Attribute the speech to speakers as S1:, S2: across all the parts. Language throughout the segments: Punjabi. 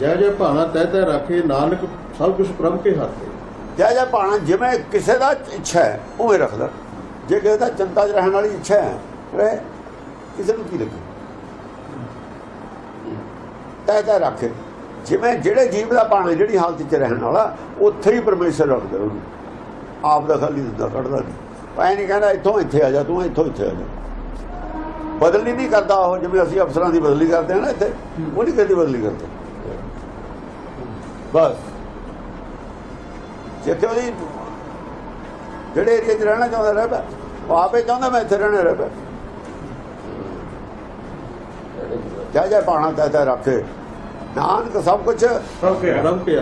S1: ਜੈ ਜੈ ਭਾਣਾ ਤਹਿ ਤੈ ਰੱਖੇ, ਨਾਨਕ ਸਭ ਕੁਝ ਪ੍ਰਭ ਕੇ ਹੱਥ ਹੈ
S2: ਜੈ ਜੈ ਭਾਣਾ ਜਿਵੇਂ ਕਿਸੇ ਦਾ ਇੱਛਾ ਹੈ, ਉਵੇਂ ਰੱਖਦਾ ਜੇ ਕਿਸੇ ਦਾ ਚਿੰਤਾ 'ਚ ਰਹਿਣ ਵਾਲੀ ਇੱਛਾ ਹੈ ਕਿਸੇ ਨੂੰ ਕੀ ਲੱਗੇ? ਤੈ ਤੈ ਰੱਖੇ। ਜਿਵੇਂ ਜਿਹੜੇ ਜੀਵ ਦਾ ਭਾਣਾ ਜਿਹੜੀ ਹਾਲਤ 'ਚ ਰਹਿਣ ਵਾਲਾ, ਉੱਥੇ ਹੀ ਪਰਮੇਸ਼ਰ ਰੱਖਦਾ ਉਹਨੂੰ। ਆਪ ਦਾ ਖਾਲੀ ਦਿੰਦਾ ਕੱਢਦਾ ਨਹੀਂ। ਐ ਨਹੀਂ ਕਹਿੰਦਾ, ਇੱਥੋਂ ਇੱਥੇ ਆ ਜਾ, ਤੂੰ ਇੱਥੋਂ ਇੱਥੇ ਆ ਜਾ। ਬਦਲੀ ਨਹੀਂ ਕਰਦਾ ਉਹ, ਜਿਵੇਂ ਅਸੀਂ ਅਫਸਰਾਂ ਦੀ ਬਦਲੀ ਕਰਦੇ ਹਾਂ ਨਾ ਇੱਥੇ। ਉਹ ਨਹੀਂ ਕਦੀ ਬਦਲੀ ਕਰਦੇ। ਬਸ। ਜਿੱਥੇ ਉਹਦੀ ਜਿਹੜੇ ਏਰੀਆ 'ਚ ਰਹਿਣਾ ਚਾਹੁੰਦਾ ਰਹਿ ਪਿਆ ਉਹ ਆਪੇ ਚਾਹੁੰਦਾ ਮੈਂ ਇੱਥੇ ਰਹਿਣਾ ਰਹਿ ਪਿਆ ਜੈ ਜੈ ਪਾਣਾ ਤੈ ਤੈ ਰੱਖੇ ਨਾਨਕ ਸਭ ਕੁਝ
S1: ਕੇ ਕੇ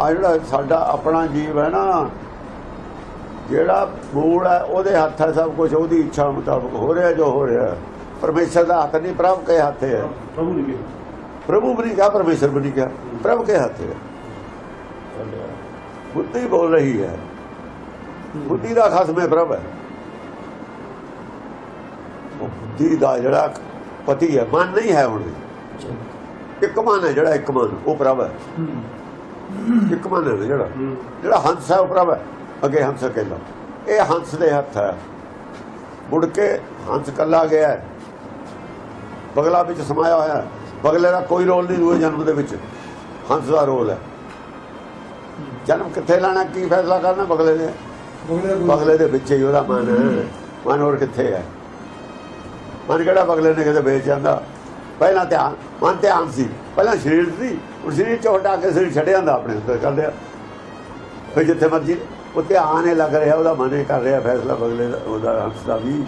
S2: ਆ ਜਿਹੜਾ ਸਾਡਾ ਆਪਣਾ ਜੀਵ ਹੈ ਨਾ ਜਿਹੜਾ ਮੂਲ ਹੈ ਉਹਦੇ ਹੱਥ ਹੈ ਸਭ ਕੁਝ ਉਹਦੀ ਇੱਛਾ ਮੁਤਾਬਕ ਹੋ ਰਿਹਾ ਜੋ ਹੋ ਰਿਹਾ। ਪਰਮੇਸ਼ਰ ਦਾ ਹੱਥ ਨਹੀਂ ਪ੍ਰਭ ਕੇ ਹੱਥ ਹੈ।
S1: ਪ੍ਰਭੂ ਨੇ ਕਿਹਾ।
S2: ਪ੍ਰਭੂ ਵੀ ਨਹੀਂ ਕਿਹਾ ਪਰਮੇਸ਼ਰ ਵੀ ਨਹੀਂ ਕਿਹਾ। ਪ੍ਰਭ ਕੇ ਹੱਥ ਹੈ। ਬੁੱਧੀ ਬੋਲ ਰਹੀ ਹੈ। ਬੁੱਧੀ ਦਾ ਖਸਮ ਪ੍ਰਭ। ਹੈ ਉਹ ਬੁੱਧੀ ਦਾ ਜਿਹੜਾ ਪਤੀ ਹੈ, ਮਨ ਨਹੀਂ ਹੈ ਹੁਣ ਇੱਕ ਮਨ ਹੈ ਜਿਹੜਾ, ਇੱਕ ਮਨ, ਉਹ ਪ੍ਰਭ ਹੈ। ਇੱਕ ਮਨ ਹੈ ਜਿਹੜਾ। ਜਿਹੜਾ ਹੰਸ ਹੈ, ਉਹ ਪ੍ਰਭ ਹੈ। ਅੱਗੇ ਹੰਸ ਕਹਿੰਦਾ। ਇਹ ਹੰਸ ਦੇ ਹੱਥ ਹੈ। ਮੁੜ ਕੇ ਹੰਸ ਕੱਲਾ ਗਿਆ ਹੈ। ਬਗਲਾ ਵਿੱਚ ਸਮਾਇਆ ਹੋਇਆ ਬਗਲੇ ਦਾ ਕੋਈ ਰੋਲ ਨਹੀਂ ਦੂਏ ਜਨਮ ਦੇ ਵਿੱਚ। ਹੰਸ ਦਾ ਰੋਲ ਹੈ। ਜਨਮ ਕਿੱਥੇ ਲੈਣਾ ਕੀ ਫੈਸਲਾ ਕਰਨਾ ਬਗਲੇ ਨੇ ਬਗਲੇ ਦੇ ਵਿੱਚ ਹੀ ਉਹਦਾ ਮਨ। ਹੈ। ਮਨ ਹੋਰ ਕਿੱਥੇ ਹੈ? ਮਨ ਕਿਹੜਾ ਬਗਲੇ ਨੇ ਕਿਤੇ ਵੇਚ ਜਾਂਦਾ? ਪਹਿਲਾਂ ਧਿਆਨ ਮਨ ਧਿਆਨ ਸੀ। ਪਹਿਲਾਂ ਸਰੀਰ ਸੀ। ਹੁਣ ਸਰੀਰ ਚੋਂ ਹਟਾ ਕੇ ਸਰੀਰ ਛੱਡ ਜਾਂਦਾ ਆਪਣੇ ਉੱਤੇ ਕਰ ਲਿਆ ਫਿਰ ਜਿੱਥੇ ਮਰਜ਼ੀ। ਉਹ ਧਿਆਨ ਇਹ ਲੱਗ ਰਿਹਾ ਉਹਦਾ ਮਨ ਇਹ ਕਰ ਰਿਹਾ ਫੈਸਲਾ ਬਗਲੇ ਦਾ ਉਹਦਾ ਹੰਸ ਦਾ ਵੀ।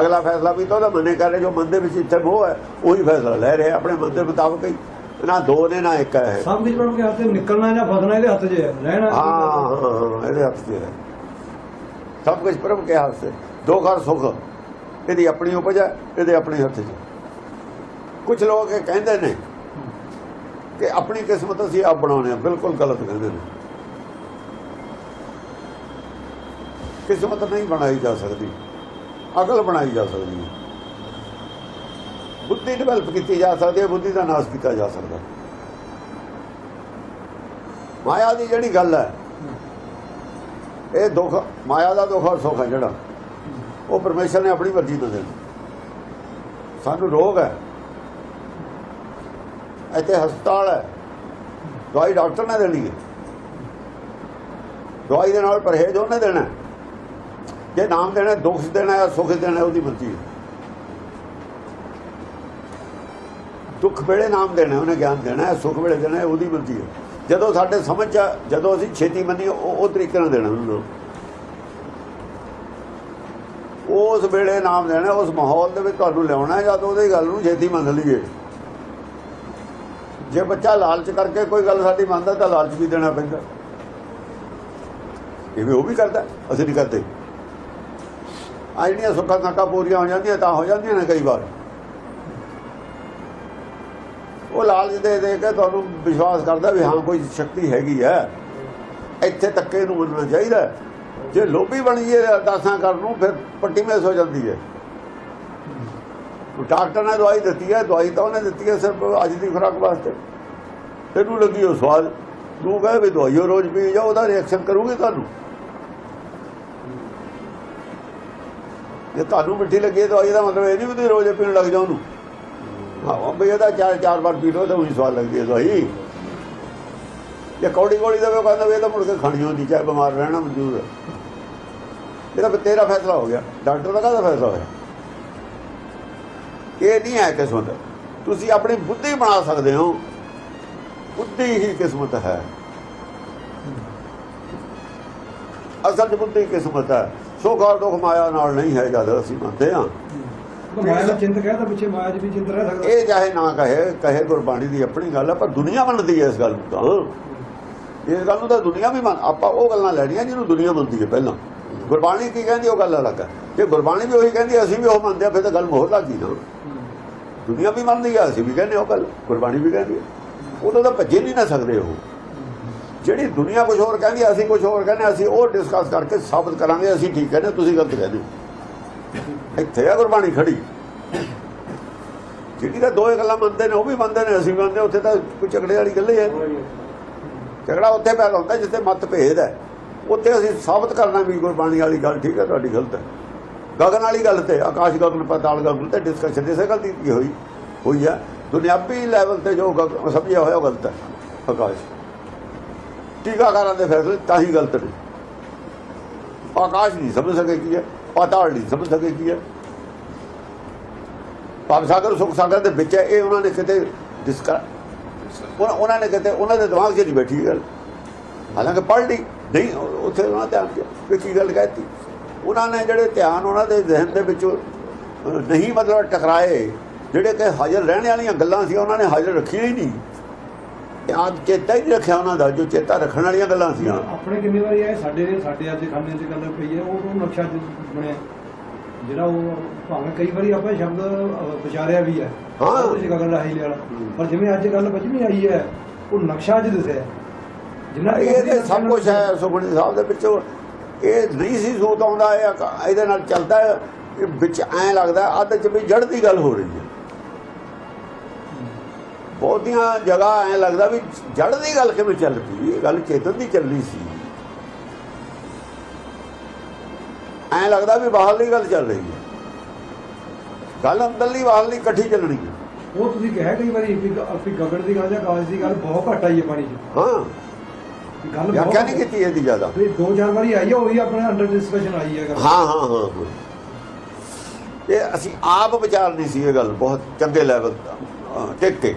S2: ਅਗਲਾ ਫੈਸਲਾ ਵੀ ਤਾਂ ਉਹਦਾ ਮਨ ਕਰ ਰਿਹਾ ਜੋ ਮਨ ਦੇ ਵਿੱਚ ਇੱਥੇ ਮੋਹ ਹੈ ਉਹੀ ਫੈਸਲਾ ਲੈ ਰਿਹਾ ਆਪਣੇ ਮਨ ਦੇ ਮੁਤਾਬਕ ਹੀ। ਨਾ ਦੋ ਨੇ ਨਾ ਇੱਕ ਹੈ।
S3: ਸਭ ਕੁਝ ਪ੍ਰਭ ਕੇ ਹੱਥ ਨਿਕਲਣਾ ਜਾਂ ਫਸਣਾ ਇਹਦੇ ਹੱਥ 'ਚ ਹੈ ਰਹਿਣਾ
S2: ਹਾਂ ਇਹਦੇ ਹੱਥ 'ਚ ਹੈ। ਸਭ ਕੁਝ ਪ੍ਰਭ ਕੇ ਹੱਥ 'ਚ ਦੋ ਘਰ ਸੁਖ ਇਹਦੀ ਆਪਣੀ ਉਪਜ ਹੈ ਇਹਦੇ ਆਪਣੇ ਹੱਥ 'ਚ। ਕੁਝ ਲੋਕ ਇਹ ਕਹਿੰਦੇ ਨੇ ਕਿ ਆਪਣੀ ਕਿਸਮਤ ਅਸੀਂ ਆਪ ਬਣਾਉਣੇ ਆ ਬਿਲਕੁਲ ਗਲਤ ਕਹਿੰਦੇ ਨੇ। ਕਿਸਮਤ ਨਹੀਂ ਬਣਾਈ ਜਾ ਸਕਦੀ ਅਕਲ ਬਣਾਈ ਜਾ ਸਕਦੀ ਹੈ। ਬੁੱਧੀ ਡਿਵੈਲਪ ਕੀਤੀ ਜਾ ਸਕਦੀ ਹੈ, ਬੁੱਧੀ ਦਾ ਨਾਸ਼ ਕੀਤਾ ਜਾ ਸਕਦਾ। ਮਾਇਆ ਦੀ ਜਿਹੜੀ ਗੱਲ ਹੈ, ਇਹ ਦੁੱਖ, ਮਾਇਆ ਦਾ ਦੁੱਖ ਔਰ ਸੁੱਖ ਹੈ ਜਿਹੜਾ। ਉਹ ਪਰਮੇਸ਼ਰ ਨੇ ਆਪਣੀ ਮਰਜ਼ੀ ਤੋਂ ਦੇਣਾ। ਸਾਨੂੰ ਰੋਗ ਹੈ। ਇੱਥੇ ਹਸਪਤਾਲ ਹੈ। ਦਵਾਈ ਡਾਕਟਰ ਨੇ ਦੇਣੀ ਹੈ। ਦਵਾਈ ਦੇ ਨਾਲ ਪਰਹੇਜ਼ ਉਹਨੇ ਦੇਣਾ। ਜੇ ਨਾਮ ਦੇਣਾ, ਦੁੱਖ ਦੇਣਾ ਹੈ ਸੁੱਖ ਦੇਣਾ, ਉਹਦੀ ਮਰਜ਼ੀ ਹੈ। ਦੁੱਖ ਵੇਲੇ ਨਾਮ ਦੇਣਾ ਉਹਨੇ ਗਿਆਨ ਦੇਣਾ ਹੈ ਸੁੱਖ ਵੇਲੇ ਦੇਣਾ ਹੈ, ਉਹਦੀ ਮਰਜ਼ੀ ਹੈ। ਜਦੋਂ ਸਾਡੇ ਸਮਝ ਚ ਜਦੋਂ ਅਸੀਂ ਛੇਤੀ ਮੰਨੀ ਉਹ ਤਰੀਕੇ ਨਾਲ ਦੇਣਾ ਉਹਨੂੰ ਉਸ ਵੇਲੇ ਨਾਮ ਦੇਣਾ ਉਸ ਮਾਹੌਲ ਦੇ ਵਿੱਚ ਤੁਹਾਨੂੰ ਲਿਆਉਣਾ ਜਦ ਉਹਦੀ ਗੱਲ ਨੂੰ ਛੇਤੀ ਮੰਨ ਲਈਏ। ਜੇ ਬੱਚਾ ਲਾਲਚ ਕਰਕੇ ਕੋਈ ਗੱਲ ਸਾਡੀ ਮੰਨਦਾ ਤਾਂ ਲਾਲਚ ਵੀ ਦੇਣਾ ਪੈਂਦਾ। ਇਹ ਵੀ ਉਹ ਵੀ ਕਰਦਾ ਅਸੀਂ ਨਹੀਂ ਕਰਦੇ। ਆ ਜਿਹੜੀਆਂ ਸੁੱਖਾਂ ਕਾਟਾ ਪੂਰੀਆਂ ਹੋ ਜਾਂਦੀਆਂ ਤਾਂ ਹੋ ਜਾਂਦੀਆਂ ਨੇ ਕਈ ਵਾਰ। ਉਹ ਲਾਲਚ ਦੇ ਦੇ ਕੇ ਤੁਹਾਨੂੰ ਵਿਸ਼ਵਾਸ ਕਰਦਾ ਵੀ ਹਾਂ, ਕੋਈ ਸ਼ਕਤੀ ਹੈਗੀ ਹੈ। ਇੱਥੇ ਤੱਕੇ ਨੂੰ ਮੰਨਣਾ ਚਾਹੀਦਾ ਜੇ ਲੋਭੀ ਬਣੀਏ ਅਰਦਾਸਾਂ ਕਰਨ ਨੂੰ, ਫਿਰ ਪੱਟੀ ਮੇਸ ਹੋ ਜਾਂਦੀ ਹੈ। ਡਾਕਟਰ ਨੇ ਦਵਾਈ ਦਿੱਤੀ ਹੈ, ਦਵਾਈ ਤਾਂ ਉਹਨੇ ਦਿੱਤੀ ਹੈ ਸਿਰਫ ਅੱਜ ਦੀ ਖੁਰਾਕ ਵਾਸਤੇ। ਤੈਨੂੰ ਲੱਗੀ ਉਹ ਸਵਾਦ ਤੂੰ ਕਹੇ ਵੀ ਦਵਾਈ ਉਹ ਰੋਜ਼ ਪੀ ਜਾ ਉਹਦਾ ਰਿਐਕਸ਼ਨ ਕਰੂਗੀ ਤੁਹਾਨੂੰ? ਜੇ ਤੁਹਾਨੂੰ ਮਿੱਠੀ ਲੱਗੀ ਦਵਾਈ ਦਾ ਮਤਲਬ ਇਹ ਨਹੀਂ ਵੀ ਤੁਸੀਂ ਰੋਜ਼ ਪੀਣ ਲੱਗ ਜਾਓ ਉਹਨੂੰ। ਹਾਂ ਬਈ ਇਹਦਾ ਚਾਰ ਚਾਰ ਵਾਰ ਪੀ ਲਓ ਤਾਂ ਉਹੀ ਸਵਾਦ ਲੱਗਦੀ ਹੈ ਦਵਾਈ ਜੇ ਕੌੜੀ ਕੌੜੀ ਦਾ ਕਹਿੰਦਾ ਵੀ ਇਹ ਤਾਂ ਮੁੜ ਕੇ ਖਾਣੀ ਹੁੰਦੀ, ਚਾਹੇ ਬਿਮਾਰ ਰਹਿਣਾ ਮਨਜ਼ੂਰ ਹੈ। ਇਹਦਾ ਤੇਰਾ ਫੈਸਲਾ ਹੋ ਗਿਆ। ਡਾਕਟਰ ਦਾ ਕਾਹਦਾ ਫੈਸਲਾ ਹੋਇਆ? ਇਹ ਨਹੀਂ ਹੈ ਕਿਸਮਤ। ਤੁਸੀਂ ਆਪਣੀ ਬੁੱਧੀ ਬਣਾ ਸਕਦੇ ਹੋ। ਬੁੱਧੀ ਹੀ ਕਿਸਮਤ ਹੈ। ਅਸਲ 'ਚ ਬੁੱਧੀ ਕਿਸਮਤ ਹੈ। ਸੁੱਖ ਔਰ ਦੁੱਖ ਮਾਇਆ ਨਾਲ ਨਹੀਂ ਹੈ ਜਦ ਅਸੀਂ ਮੰਨਦੇ ਹਾਂ।
S3: ਮਾਇਆ ਦਾ ਚਿੰਤ ਕਹਿ ਪਿੱਛੇ ਮਾਇਆ 'ਚ ਵੀ ਚਿੰਤ ਰਹਿ ਸਕਦਾ।
S2: ਇਹ ਚਾਹੇ ਨਾ ਕਹੇ ਕਹੇ ਗੁਰਬਾਣੀ ਦੀ ਆਪਣੀ ਗੱਲ ਹੈ ਪਰ ਦੁਨੀਆ ਮੰਨਦੀ ਹੈ ਇਸ ਗੱਲ ਨੂੰ ਤਾਂ। ਇਸ ਗੱਲ ਨੂੰ ਤਾਂ ਦੁਨੀਆ ਵੀ ਮੰਨ, ਆਪਾਂ ਉਹ ਗੱਲਾਂ ਲੈਣੀਆਂ ਜਿਹਨੂੰ ਦੁਨੀਆ ਮੰਨਦੀ ਹੈ ਪਹਿਲਾਂ। ਗੁਰਬਾਣੀ ਕੀ ਕਹਿੰਦੀ ਉਹ ਗੱਲ ਅਲੱਗ ਹੈ ਜੇ ਗੁਰਬਾਣੀ ਵੀ ਉਹੀ ਕਹਿੰਦੀ ਅਸੀਂ ਵੀ ਉਹ ਮੰਨਦੇ ਆ, ਫਿਰ ਤਾਂ ਗੱਲ ਮੋਹਰ ਲੱਗੀ ਨਾ। ਦੁਨੀਆ ਵੀ ਮੰਨਦੀ ਆ, ਅਸੀਂ ਵੀ ਕਹਿੰਦੇ ਉਹ ਗੱਲ, ਗੁਰਬਾਣੀ ਵੀ ਕਹਿੰਦੀ ਹੈ ਉਦੋਂ ਤਾਂ ਭੱਜੇ ਨਹੀਂ ਨਾ ਸਕਦੇ ਉਹ। ਜਿਹੜੀ ਦੁਨੀਆ ਕੁਝ ਹੋਰ ਕਹਿੰਦੀ ਅਸੀਂ ਕੁਝ ਹੋਰ ਕਹਿੰਦੇ ਅਸੀਂ ਉਹ ਡਿਸਕਸ ਕਰਕੇ ਸਾਬਤ ਕਰਾਂਗੇ, ਅਸੀਂ ਠੀਕ ਕਹਿੰਦੇ ਤੁਸੀਂ ਗਲਤ ਕਹਿੰਦੇ ਹੋ। ਇੱਥੇ ਆ ਗੁਰਬਾਣੀ ਖੜੀ। ਜਿਹੜੀ ਤਾਂ ਦੋ ਹੀ ਗੱਲਾਂ ਮੰਨਦੇ ਨੇ ਉਹ ਵੀ ਮੰਨਦੇ ਨੇ ਅਸੀਂ ਮੰਨਦੇ ਉੱਥੇ ਤਾਂ ਕੋਈ ਝਗੜੇ ਵਾਲੀ ਗੱਲ ਹੀ ਹੈ। ਝਗੜਾ ਉੱਥੇ ਪੈਦਾ ਹੁੰਦਾ ਜਿੱਥੇ ਮਤ ਭੇਦ ਹੈ। ਉੱਥੇ ਅਸੀਂ ਸਾਬਤ ਕਰਨਾ ਵੀ ਗੁਰਬਾਣੀ ਵਾਲੀ ਗੱਲ ਠੀਕ ਹੈ ਤੁਹਾਡੀ ਗਲਤ ਹੈ। ਗਗਨ ਵਾਲੀ ਗੱਲ ਤੇ ਆਕਾਸ਼ ਗਗਨ ਪਾਤਾਲ ਗਗਨ ਤੇ ਡਿਸਕਸ਼ਨ ਇਸੇ ਗੱਲ ਦੀ ਹੋਈ ਹੋਈ ਹੈ। ਦੁਨਿਆਵੀ ਲੈਵਲ ਤੇ ਜੋ ਸਮਝਿਆ ਹੋਇਆ ਉਹ ਗਲਤ ਹੈ ਆਕਾਸ਼। ਟੀਕਾਕਾਰਾਂ ਦੇ ਫੈਸਲੇ ਤਾਂ ਹੀ ਗਲਤ ਨੇ। ਆਕਾਸ਼ ਨਹੀਂ ਸਮਝ ਸਕੇ ਕੀ ਹੈ। ਪਾਤਾਲ ਨਹੀਂ ਸਮਝ ਸਕੇ ਕੀ ਹੈ? ਭਵ ਸਾਗਰ, ਸੁਖ ਸਾਗਰ ਦੇ ਵਿੱਚ ਹੈ, ਇਹ ਉਹਨਾਂ ਨੇ ਕਿਤੇ ਡਿਸਕਸ ਉਹਨਾਂ ਨੇ ਕਿਤੇ ਉਹਨਾਂ ਦੇ ਦਿਮਾਗ 'ਚ ਨਹੀਂ ਬੈਠੀ ਇਹ ਗੱਲ। ਹਾਲਾਂਕਿ ਪੜ੍ਹ ਲਈ, ਨਹੀਂ, ਉੱਥੇ ਉਹਨਾਂ ਧਿਆਨ ਗਿਆ ਕਿ ਕੀ ਗੱਲ ਕਹਿਤੀ। ਉਹਨਾਂ ਨੇ ਜਿਹੜੇ ਧਿਆਨ ਉਹਨਾਂ ਦੇ ਜ਼ਿਹਨ ਦੇ ਵਿੱਚ ਨਹੀਂ ਮਤਲਬ ਟਕਰਾਏ, ਜਿਹੜੇ ਕਿ ਹਾਜ਼ਰ ਰਹਿਣ ਵਾਲੀਆਂ ਗੱਲਾਂ ਸੀ, ਉਹਨਾਂ ਨੇ ਹਾਜ਼ਰ ਰੱਖੀਆਂ ਹੀ ਨਹੀਂ। ਧਿਆਨ ਚੇਤਾ ਹੀ ਰੱਖਿਆ ਉਹਨਾਂ ਦਾ ਜੋ ਚੇਤਾ ਰੱਖਣ ਵਾਲੀਆਂ ਗੱਲਾਂ ਸੀ
S3: ਆਪਣੇ ਕਿੰਨੀ ਵਾਰੀ ਆਏ ਸਾਡੇ ਸਾਡੇ ਅੱਜ ਖਾਨੇ 'ਚ ਗੱਲ ਪਈ ਹੈ ਉਹ ਨਕਸ਼ਾ ਬਣਿਆ। ਜਿਹੜਾ ਉਹ ਭਾਵੇਂ ਕਈ ਵਾਰੀ ਆਪਾਂ ਸ਼ਬਦ ਵਿਚਾਰਿਆ ਵੀ ਹੈ।
S2: ਹਾਂ।
S3: ਤੁਸੀਂ ਗਗਨ ਰਾਹੀ ਵਾਲਾ ਪਰ ਜਿਵੇਂ ਅੱਜ ਗੱਲ ਪੰਜਵੀਂ ਆਈ ਹੈ ਉਹ ਨਕਸ਼ਾ ਚ ਦਿਸਿਆ ਜਿੰਨਾ
S2: ਇਹ ਤੇ ਸਭ ਕੁਝ ਹੈ ਸੁਖਮਨੀ ਸਾਹਿਬ ਦੇ ਵਿੱਚ ਇਹ ਨਹੀਂ ਸੀ ਸੂਤ ਆਉਂਦਾ ਇਹ ਇਹਦੇ ਨਾਲ ਚੱਲਦਾ ਵਿੱਚ ਐਂ ਲੱਗਦਾ ਅੱਧ ਚ ਵੀ ਜੜ ਦੀ ਗੱਲ ਹੋ ਰਹੀ ਹੈ। ਬਹੁਤੀਆਂ ਜਗ੍ਹਾ ਐਂ ਲੱਗਦਾ ਵੀ ਜੜ ਦੀ ਗੱਲ ਕਿਵੇਂ ਚੱਲ ਪਈ? ਇਹ ਗੱਲ ਚੇਤਨ ਦੀ ਚੱਲੀ ਸੀ। ਐਂ ਲੱਗਦਾ ਵੀ ਬਾਹਰਲੀ ਗੱਲ ਚੱਲ ਰਹੀ ਹੈ। ਗੱਲ ਅੰਦਰਲੀ ਬਾਹਰਲੀ ਇਕੱਠੀ ਚੱਲਣੀ ਹੈ।
S3: ਉਹ ਤੁਸੀਂ ਕਿਹਾ ਕਈ ਵਾਰੀ ਵੀ ਗ- ਵੀ ਗਗਨ ਦੀ ਗੱਲ ਜਾਂ ਕਾਸ਼ ਦੀ ਗੱਲ ਬਹੁਤ ਘੱਟ ਆਈ ਹੈ ਪਾਣੀ 'ਚ
S2: ਹਾਂ।
S3: ਗੱਲ
S2: ਵਿਆਖਿਆ ਨਹੀਂ ਕੀਤੀ ਇਹਦੀ ਜ਼ਿਆਦਾ।
S3: ਵੀ ਦੋ ਚਾਰ ਵਾਰੀ ਆਈ ਹੈ ਉਹੀ ਆਪਣੇ ਅੰਡਰ ਡਿਸਕਸ਼ਨ ਆਈ
S2: ਹੈ ਹਾਂ ਹਾਂ ਹਾਂ। ਇਹ ਅਸੀਂ ਆਪ ਵਿਚਾਰਨੀ ਸੀ ਇਹ ਗੱਲ ਬਹੁਤ ਚੰਗੇ ਲੈਵਲ ਟਿਕ ਕੇ